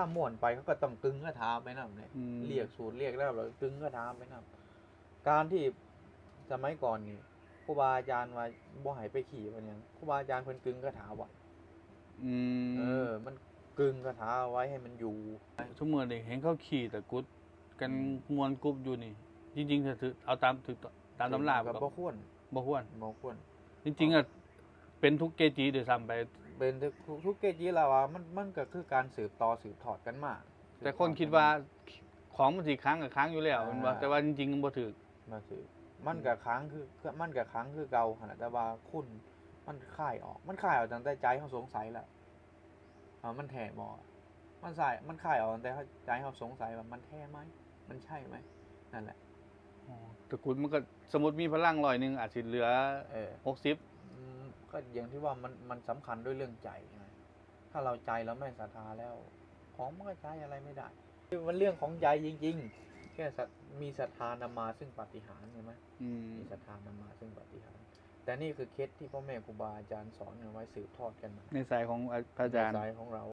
ถ้าม่วนไปเขาก็ต้องกึงกระถาไปนำเลยอืม เรียกสูตรเรียกแล้วเรากึงกระถาไปนำการที่สมัยก่อนนี่ครูบาอาจารย์ว่าบ่ให้ไปขี่มันยังครูบาอาจารย์เพิ่นกึงกระถาไว้อืมเออ มันกึงกระถาเอาไว้ให้มันอยู่ ทุกมือนี่เห็นเขาขี่ตะกรุดกันมวนกรุ๊ปอยู่นี่ จริงๆถ้าถือเอาตามถือตามตำรากับก็บ่ควรบ่ควรบ่ควร จริงๆอะเป็นทุกเกจิด้วยซ้ำไป เป็นทุกทุกเกจิแล้วว่ามันมันก็คือการสืบต่อสืบทอดกันมาแต่คนคิดว่าของมันสิค้างกับค้างอยู่แล้วอ่าแมันว่าแต่ว่าจริงๆมันบ่ถือมาสืบมันกับค้างคือคือมันกับค้างคือเก่าขนาดแต่ว่าคุณมันคายออก มันคายออกตั้งแต่ใจเขาสงสัยแล้วอ่ามันแท้บ่มันใส่มันคายออกตั้งแต่ใจเขาสงสัยว่ามันแท้ไหมมันใช่ไหมนั่นแหละอ๋อตะกรุดมันก็สมมติมีพลังร้อยหนึ่งอาจสิเหลือเออหกสิบอืม ก็อย่างที่ว่ามันมันสำคัญด้วยเรื่องใจไงถ้าเราใจเราไม่ศรัทธาแล้ว ของมันก็ใช้อะไรไม่ได้คือมันเรื่องของใจจริง ๆ แค่ศรัทมีศรัทธานำมาซึ่งปาฏิหารย์ใช่ไหมอืมมีศรัทธานำมาซึ่งปาฏิหารย์แต่นี่คือเคสที่พ่อแม่ครูบาอาจารย์สอนกันไว้สืบทอดกันมาในสายของพระอาจารย์ ในสายของเรา